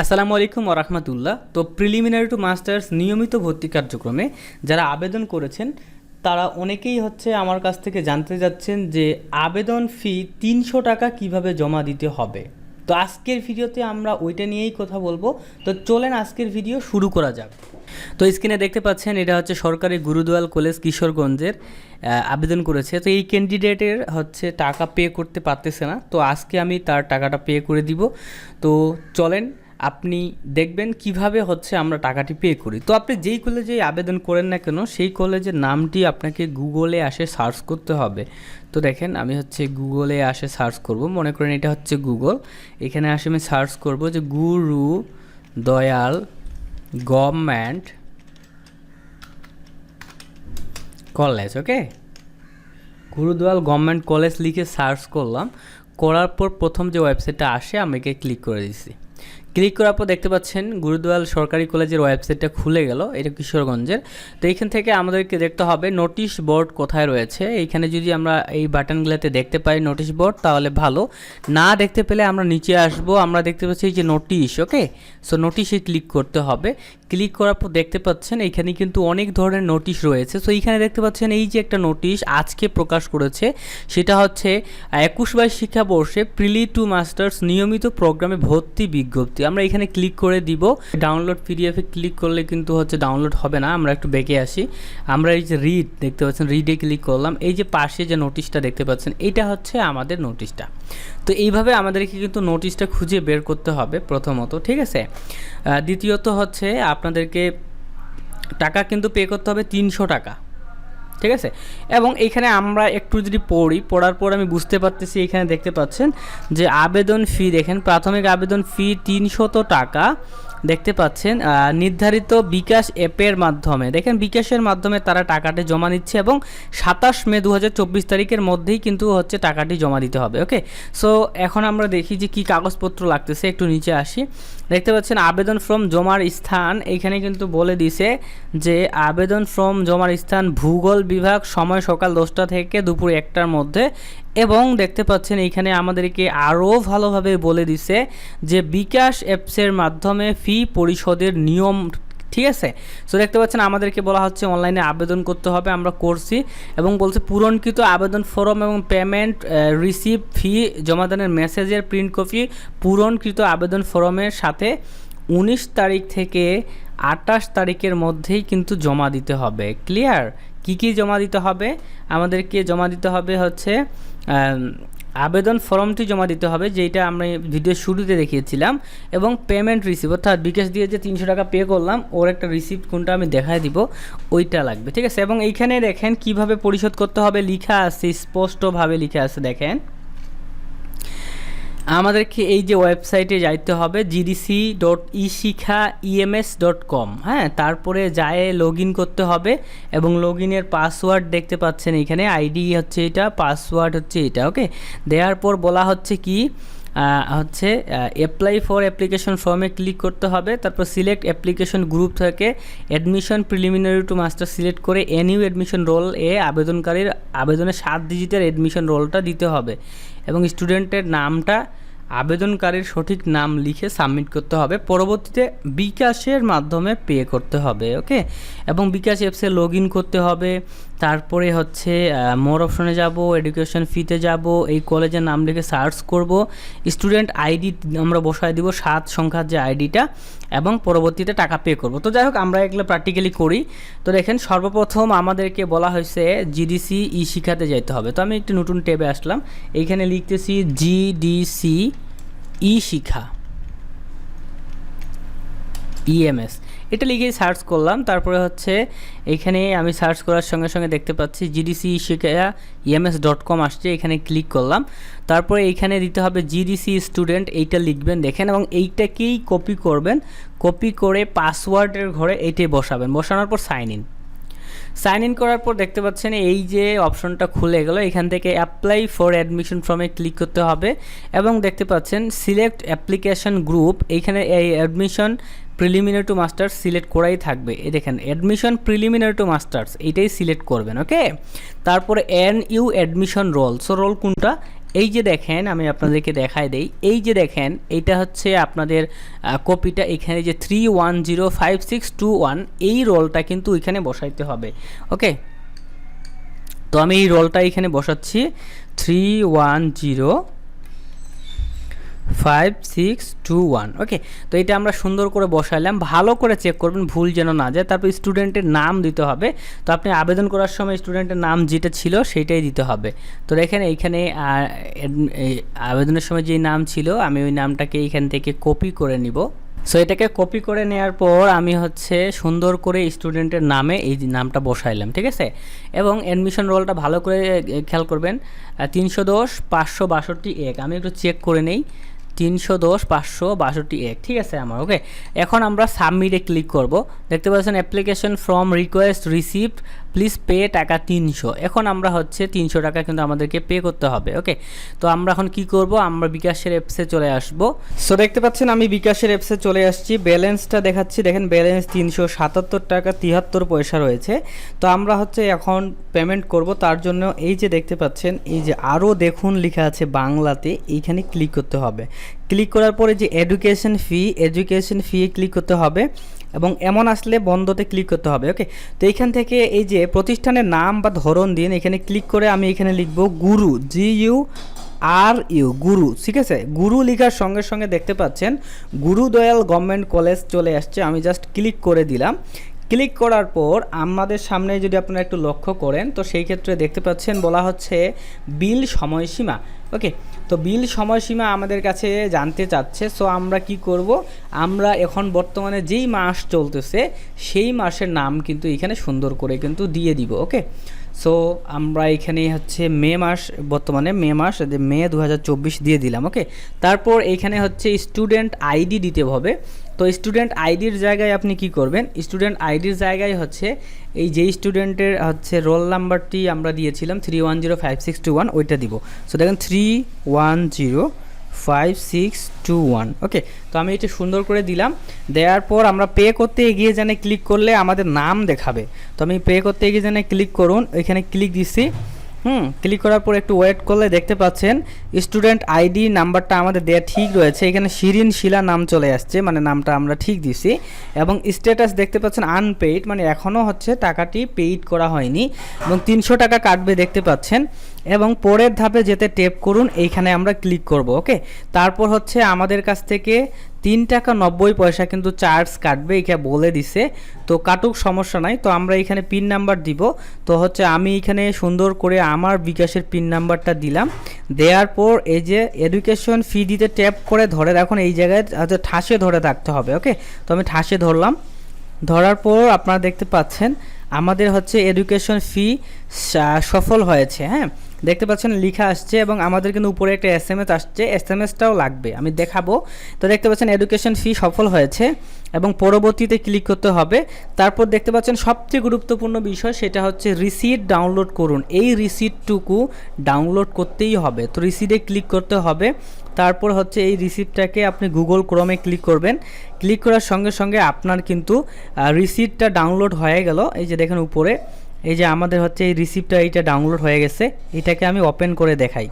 আসসালামু আলাইকুম ওরহমতুল্লাহ তো প্রিলিমিনারি টু মাস্টার্স নিয়মিত ভর্তি কার্যক্রমে যারা আবেদন করেছেন, তারা অনেকেই হচ্ছে আমার কাছ থেকে জানতে যাচ্ছেন যে আবেদন ফি তিনশো টাকা কীভাবে জমা দিতে হবে। তো আজকের ভিডিওতে আমরা ওইটা নিয়েই কথা বলব। তো চলেন আজকের ভিডিও শুরু করা যাক। তো স্ক্রিনে দেখতে পাচ্ছেন, এটা হচ্ছে সরকারি গুরুদোয়াল কলেজ কিশোরগঞ্জের আবেদন করেছে। তো এই ক্যান্ডিডেটের হচ্ছে টাকা পে করতে পারতেছে না। তো আজকে আমি তার টাকাটা পে করে দিব। তো চলেন আপনি দেখবেন কীভাবে হচ্ছে আমরা টাকাটি পে করি। তো আপনি যেই কলেজে আবেদন করেন না কেন, সেই কলেজের নামটি আপনাকে গুগলে আসে সার্চ করতে হবে। তো দেখেন, আমি হচ্ছে গুগলে আসে সার্চ করব। মনে করেন এটা হচ্ছে গুগল এখানে আসে আমি সার্চ করব যে Guru Dayal government college okay Gurudayal government college লিখে সার্চ করলাম। করার পর প্রথম যে ওয়েবসাইটটা আসে আমাকে ক্লিক করে দিছি। ক্লিক করার পর দেখতে পাচ্ছেন গুরুদোয়াল সরকারি কলেজের ওয়েবসাইটটা খুলে গেল, এটা কিশোরগঞ্জের। তো এইখান থেকে আমাদেরকে দেখতে হবে নোটিশ বোর্ড কোথায় রয়েছে। এইখানে যদি আমরা এই বাটনগুলোতে দেখতে পাই নোটিশ বোর্ড, তাহলে ভালো। না দেখতে পেলে আমরা নিচে আসব, আমরা দেখতে পাচ্ছি যে নোটিশ, ওকে? সো নোটিশে ক্লিক করতে হবে। ক্লিক করার পর দেখতে পাচ্ছেন এইখানে কিন্তু অনেক ধরনের নোটিশ রয়েছে। সো এইখানে দেখতে পাচ্ছেন এই যে একটা নোটিশ আজকে প্রকাশ করেছে, সেটা হচ্ছে, একুশ বাইশ শিক্ষাবর্ষে প্রিলি টু মাস্টার্স নিয়মিত প্রোগ্রামে ভর্তি বিজ্ঞপ্তি। আমরা এখানে ক্লিক করে দিব। ডাউনলোড পিডিএফে ক্লিক করলে কিন্তু হচ্ছে ডাউনলোড হবে না, আমরা একটু বেঁকে আসি। আমরা এই যে রিড দেখতে পাচ্ছেন রিডে ক্লিক করলাম। এই যে পাশে যে নোটিশটা দেখতে পাচ্ছেন, এটা হচ্ছে আমাদের নোটিশটা তো এইভাবে আমাদেরকে কিন্তু নোটিশটা খুঁজে বের করতে হবে প্রথমত, ঠিক আছে? দ্বিতীয়ত হচ্ছে আপনাদেরকে টাকা কিন্তু পে করতে হবে তিনশো টাকা। ঠিক আছে? এবং এইখানে আমরা একটু যদি পড়ি, পড়ার পর আমি বুঝতে পারতেছি, এখানে দেখতে পাচ্ছেন যে আবেদন ফি দেখেন, প্রাথমিক আবেদন ফি তিনশত টাকা। দেখতে পাচ্ছেন নির্ধারিত বিকাশ অ্যাপের মাধ্যমে। দেখেন, বিকাশের মাধ্যমে তারা টাকাটি জমা নিচ্ছে এবং সাতাশ মে দু হাজার চব্বিশ তারিখের মধ্যেই কিন্তু হচ্ছে টাকাটি জমা দিতে হবে, ওকে? সো এখন আমরা দেখি যে কি কাগজপত্র লাগতেছে, একটু নিচে আসি। দেখতে পাচ্ছেন, আবেদন ফর্ম জমার স্থান, এখানে কিন্তু বলে দিছে যে আবেদন ফর্ম জমার স্থান ভূগোল বিভাগ সময় সকাল দশটা থেকে দুপুর একটার মধ্যে এবং দেখতে পাচ্ছেন, এখানে আমাদেরকে আরও ভালোভাবে বলে দিছে যে বিকাশ অ্যাপসের মাধ্যমে ফি পরিশোধের নিয়ম ঠিক আছে? সো দেখতে পাচ্ছেন আমাদেরকে বলা হচ্ছে অনলাইনে আবেদন করতে হবে, আমরা করছি এবং বলছে পূরণকৃত আবেদন ফর্ম এবং পেমেন্ট রিসিভ ফি জমাদানের মেসেজের প্রিন্ট কপি পূরণকৃত আবেদন ফর্মের সাথে উনিশ তারিখ থেকে আটাশ তারিখের মধ্যেই কিন্তু জমা দিতে হবে। ক্লিয়ার কি কি জমা দিতে হবে? আমাদেরকে জমা দিতে হবে হচ্ছে আবেদন ফর্মটি জমা দিতে হবে যেটা আমরা ভিডিও শুরুতে দেখিয়েছিলাম, এবং পেমেন্ট রিসিভ অর্থাৎ বিকাশ দিয়ে যে তিনশো টাকা পে করলাম, ওর একটা রিসিপ্ট কোনটা আমি দেখায় দিব, ওইটা লাগবে, ঠিক আছে? এবং এইখানে দেখেন কীভাবে পরিশোধ করতে হবে, লিখা আছে, স্পষ্টভাবে লিখা আছে, দেখেন। আমাদেরকে এই যে ওয়েবসাইটে যাইতে হবে GDC dot e Shikha EMS dot com হ্যাঁ তারপরে যায় লগ ইন করতে হবে এবং লগ ইনের পাসওয়ার্ড দেখতে পাচ্ছেন এখানে আইডি হচ্ছে এটা পাসওয়ার্ড হচ্ছে এটা ওকে দেওয়ার পর বলা হচ্ছে কি হচ্ছে অ্যাপ্লাই ফর অ্যাপ্লিকেশন ফর্মে ক্লিক করতে হবে, তারপর সিলেক্ট অ্যাপ্লিকেশন গ্রুপ থেকে admission preliminary to master select করে এনিউ অ্যাডমিশন রোল এ আবেদনকারীর আবেদনের সাত ডিজিটের অ্যাডমিশন রোলটা দিতে হবে। এবং স্টুডেন্টের নামটা আবেদনকারীর সঠিক নাম লিখে সাবমিট করতে হবে। পরবর্তীতে বিকাশের মাধ্যমে পে করতে হবে, ওকে? এবং বিকাশ অ্যাপসে লগ করতে হবে তারপরে হচ্ছে মোর অপশনে যাব এডুকেশন ফিতে যাব, এই কলেজের নাম লিখে সার্চ করব স্টুডেন্ট আইডি আমরা বসায় দিব, সাত সংখ্যার যে আইডিটা এবং পরবর্তীতে টাকা পে করব। তো যাই হোক, আমরা এগুলো প্র্যাকটিক্যালি করি। তো দেখেন, সর্বপ্রথম আমাদেরকে বলা হয়েছে জিডিসি ই শিখাতে যাইতে হবে। তো আমি একটু নতুন ট্যাবে আসলাম। এইখানে লিখতেছি জিডিসি ই শিখা ইএমএস এটা লিখেই সার্চ করলাম। তারপরে হচ্ছে এখানে আমি সার্চ করার সঙ্গে সঙ্গে দেখতে পাচ্ছি GDC Shikha EMS dot com আসছে, এখানে ক্লিক করলাম। তারপরে এইখানে দিতে হবে জিডিসি স্টুডেন্ট এইটা লিখবেন, দেখেন, এবং এইটাকেই কপি করবেন। কপি করে পাসওয়ার্ডের ঘরে এইটাই বসাবেন। বসানোর পর সাইন ইন সাইন ইন করার পর দেখতে পাচ্ছেন এই যে অপশনটা খুলে গেল, এখান থেকে অ্যাপ্লাই ফর অ্যাডমিশন ফর্মে ক্লিক করতে হবে। এবং দেখতে পাচ্ছেন সিলেক্ট অ্যাপ্লিকেশন গ্রুপ এইখানে এই admission preliminary to masters select করাই থাকবে। এই দেখেন অ্যাডমিশন প্রিলিমিনারি টু মাস্টার্স এইটাই সিলেক্ট করবেন ওকে তারপরে N U admission roll so roll কোনটা? এই যে দেখেন, আমি আপনাদেরকে দেখাই দেই। এই যে দেখেন, এইটা হচ্ছে আপনাদের কপিটা এখানে যে three one zero five six two one এই রোলটা কিন্তু এখানে বসাইতে হবে ওকে তো আমি এই রোলটা এখানে বসাচ্ছি three one zero five six two one okay তো এটা আমরা সুন্দর করে বসাইলাম। ভালো করে চেক করবেন, ভুল যেন না যায়। তারপর স্টুডেন্টের নাম দিতে হবে। তো আপনি আবেদন করার সময় স্টুডেন্টের নাম যেটা ছিল সেইটাই দিতে হবে। তো দেখেন এইখানে আবেদনের সময় যে নাম ছিল, আমি ওই নামটাকে এইখান থেকে কপি করে নিব। সো এটাকে কপি করে নেওয়ার পর আমি হচ্ছে সুন্দর করে স্টুডেন্টের নামে এই নামটা বসাইলাম, ঠিক আছে? এবং অ্যাডমিশন রোলটা ভালো করে খেয়াল করবেন তিনশো দশ, পাঁচশো বাষট্টি এক। আমি একটু চেক করে নেই। তিনশো দশ, পাঁচশো বাষট্টি এক, ঠিক আছে আমার ওকে এখন আমরা সাবমিটে ক্লিক করব। দেখতে পাচ্ছেন application from request received please pay টাকা তিনশো। এখন আমরা হচ্ছে তিনশো টাকা কিন্তু আমাদেরকে পে করতে হবে, ওকে? তো আমরা এখন কি করব? আমরা বিকাশের অ্যাপসে চলে আসব। সো দেখতে পাচ্ছেন আমি বিকাশের অ্যাপসে চলে আসছি। ব্যালেন্সটা দেখাচ্ছি। দেখেন ব্যালেন্স তিনশো সাতাত্তর টাকা তিয়াত্তর পয়সা রয়েছে। তো আমরা হচ্ছে এখন পেমেন্ট করব। তার জন্য এই যে দেখতে পাচ্ছেন, এই যে আরও দেখুন লেখা আছে বাংলাতে, এইখানে ক্লিক করতে হবে। ক্লিক করার পরে যে education fee education fee click করতে হবে এবং এমন আসলে বন্ধতে ক্লিক করতে হবে ওকে তো এইখান থেকে এই যে প্রতিষ্ঠানের নাম বা ধরন দিন, এখানে ক্লিক করে আমি এখানে লিখব গুরু জি ইউ আর ইউ গুরু, ঠিক আছে? গুরু লেখার সঙ্গে সঙ্গে দেখতে পাচ্ছেন গুরুদয়াল গভর্নমেন্ট কলেজ চলে আসছে, আমি জাস্ট ক্লিক করে দিলাম। ক্লিক করার পর আমাদের সামনে যদি আপনারা একটু লক্ষ্য করেন, তো সেই ক্ষেত্রে দেখতে পাচ্ছেন বলা হচ্ছে বিল সময়সীমা ওকে তো বিল সময়সীমা আমাদের কাছে জানতে চাচ্ছে, সো আমরা কি করব? আমরা এখন বর্তমানে যেই মাস চলতেছে, সেই মাসের নাম কিন্তু এখানে সুন্দর করে কিন্তু দিয়ে দিব, ওকে? সো আমরা এখানে হচ্ছে মে মাস, বর্তমানে মে মাস মে দু হাজার চব্বিশ দিয়ে দিলাম, ওকে? তারপর এখানে হচ্ছে স্টুডেন্ট আইডি দিতে হবে। তো স্টুডেন্ট আইডির জায়গায় আপনি কি করবেন? স্টুডেন্ট আইডির জায়গায় হচ্ছে এই যে স্টুডেন্টের হচ্ছে রোল নাম্বারটি আমরা দিয়েছিলাম three one zero five six two one ওইটা দিব। সো দেখেন three one zero five six two one okay তো আমি এটা সুন্দর করে দিলাম। দেওয়ার পর আমরা পে করতে এগিয়ে জানে ক্লিক করলে আমাদের নাম দেখাবে। তো আমি পে করতে এগিয়ে জানে ক্লিক করুন, এখানে ক্লিক দিচ্ছি হুম ক্লিক করার পর একটু ওয়েট করলে দেখতে পাচ্ছেন স্টুডেন্ট আইডি নাম্বারটা আমাদের দেওয়া ঠিক রয়েছে। এখানে শিরিন শিলা নাম চলে আসছে মানে নামটা আমরা ঠিক দিছি। এবং স্ট্যাটাস দেখতে পাচ্ছেন আনপেইড মানে এখনও হচ্ছে টাকাটি পেইড করা হয়নি। এবং তিনশো টাকা কাটবে দেখতে পাচ্ছেন। এবং পরের ধাপে যেতে টেপ করুন, এইখানে আমরা ক্লিক করব, ওকে? তারপর হচ্ছে আমাদের কাছ থেকে তিন টাকা নব্বই পয়সা কিন্তু চার্জ কাটবে এখানে বলে দিছে। তো কাটুক, সমস্যা নাই। তো আমরা এখানে পিন নাম্বার দিব। তো হচ্ছে আমি এখানে সুন্দর করে আমার বিকাশের পিন নাম্বারটা দিলাম। দেওয়ার পর এই যে এডুকেশন ফি দিতে ট্যাপ করে ধরে রাখুন, এই জায়গায় হচ্ছে ঠাসে ধরে থাকতে হবে, ওকে? তো আমি ঠাসে ধরলাম। ধরার পর আপনারা দেখতে পাচ্ছেন আমাদের হচ্ছে এডুকেশন ফি সফল হয়েছে হ্যাঁ? দেখতে পাচ্ছেন লেখা আসছে এবং আমাদের কিন্তু উপরে একটা এস এম এস আসছে এস এম এসটাও লাগবে, আমি দেখাবো। তো দেখতে পাচ্ছেন এডুকেশন ফি সফল হয়েছে এবং পরবর্তীতে ক্লিক করতে হবে। তারপর দেখতে পাচ্ছেন সবচেয়ে গুরুত্বপূর্ণ বিষয় সেটা হচ্ছে রিসিট ডাউনলোড করুন। এই রিসিটটুকু ডাউনলোড করতেই হবে। তো রিসিটে ক্লিক করতে হবে। তারপর হচ্ছে এই রিসিপ্টটাকে আপনি গুগল ক্রমে ক্লিক করবেন। ক্লিক করার সঙ্গে সঙ্গে আপনার কিন্তু রিসিপ্টটা ডাউনলোড হয়ে গেল। এই যে দেখেন উপরে, এই যে আমাদের হচ্ছে এই রিসিপ্টটা এইটা ডাউনলোড হয়ে গেছে। এটাকে আমি ওপেন করে দেখাই।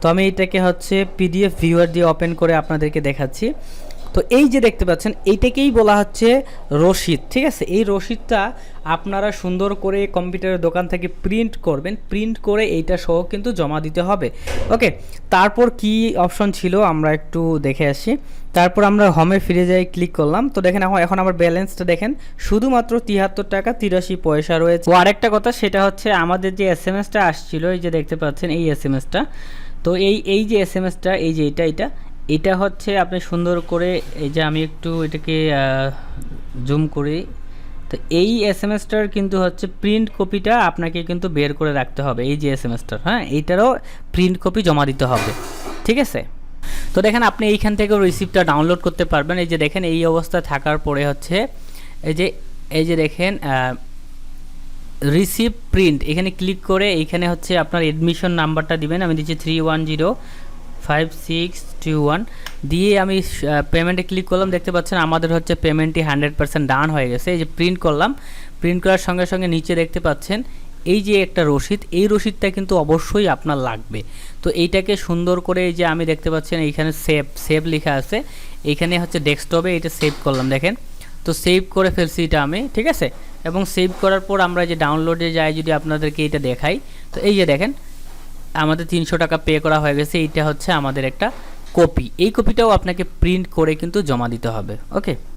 তো আমি এটাকে হচ্ছে পিডিএফ ভিউয়ার দিয়ে ওপেন করে আপনাদেরকে দেখাচ্ছি। তো এই যে দেখতে পাচ্ছেন, এইটাকেই বলা হচ্ছে রসিদ, ঠিক আছে? এই রসিদটা আপনারা সুন্দর করে কম্পিউটারের দোকান থেকে প্রিন্ট করবেন প্রিন্ট করে এইটা সহ কিন্তু জমা দিতে হবে। ওকে, তারপর কি অপশন ছিল আমরা একটু দেখে আসি। তারপর আমরা হোমে ফিরে যাই ক্লিক করলাম। তো দেখেন, এখন এখন আমার ব্যালেন্সটা দেখেন, শুধুমাত্র তিয়াত্তর টাকা তিরাশি পয়সা রয়েছে। ও আরেকটা কথা, সেটা হচ্ছে আমাদের যে এস এম এসটা আসছিল, এই যে দেখতে পাচ্ছেন, এই এস এম এসটা তো এই এই যে এস এম এসটা এই যে এটা এটা এটা হচ্ছে আপনি সুন্দর করে এই যে আমি একটু এটাকে জুম করি। তো এই এস এম এসটার কিন্তু হচ্ছে প্রিন্ট কপিটা আপনাকে কিন্তু বের করে রাখতে হবে, এই যে এস এম এসটার হ্যাঁ? এইটারও প্রিন্ট কপি জমা দিতে হবে, ঠিক আছে? তো দেখেন আপনি এইখান থেকেও রিসিপ্টটা ডাউনলোড করতে পারবেন। এই যে দেখেন, এই অবস্থা থাকার পরে হচ্ছে, এই যে এই যে দেখেন রিসিপ্ট প্রিন্ট এখানে ক্লিক করে এইখানে হচ্ছে আপনার এডমিশন নাম্বারটা দিবেন। আমি দিচ্ছি three one zero five six two one দিয়ে আমি পেমেন্টে ক্লিক করলাম, দেখতে পাচ্ছেন আমাদের হচ্ছে পেমেন্টটি হান্ড্রেড পার্সেন্ট ডান হয়ে গেছে। এই যে প্রিন্ট করলাম প্রিন্ট করার সঙ্গে সঙ্গে নিচে দেখতে পাচ্ছেন, এই যে একটা রসিদ, এই রসিদটা কিন্তু অবশ্যই আপনার লাগবে। তো এইটাকে সুন্দর করে এই যে আমি দেখতে পাচ্ছেন, এইখানে সেভ সেভ লেখা আছে। এইখানে হচ্ছে ডেস্কটপে এটা সেভ করলাম, দেখেন। তো সেভ করে ফেলছি এটা আমি, ঠিক আছে? এবং সেভ করার পর আমরা যে ডাউনলোডে যাই, যদি আপনাদেরকে এটা দেখাই, তো এই যে দেখেন আমাদের তিনশো টাকা পে করা হয়ে গেছে, এইটা হচ্ছে আমাদের একটা কপি এই কপিটাও আপনাকে প্রিন্ট করে কিন্তু জমা দিতে হবে ওকে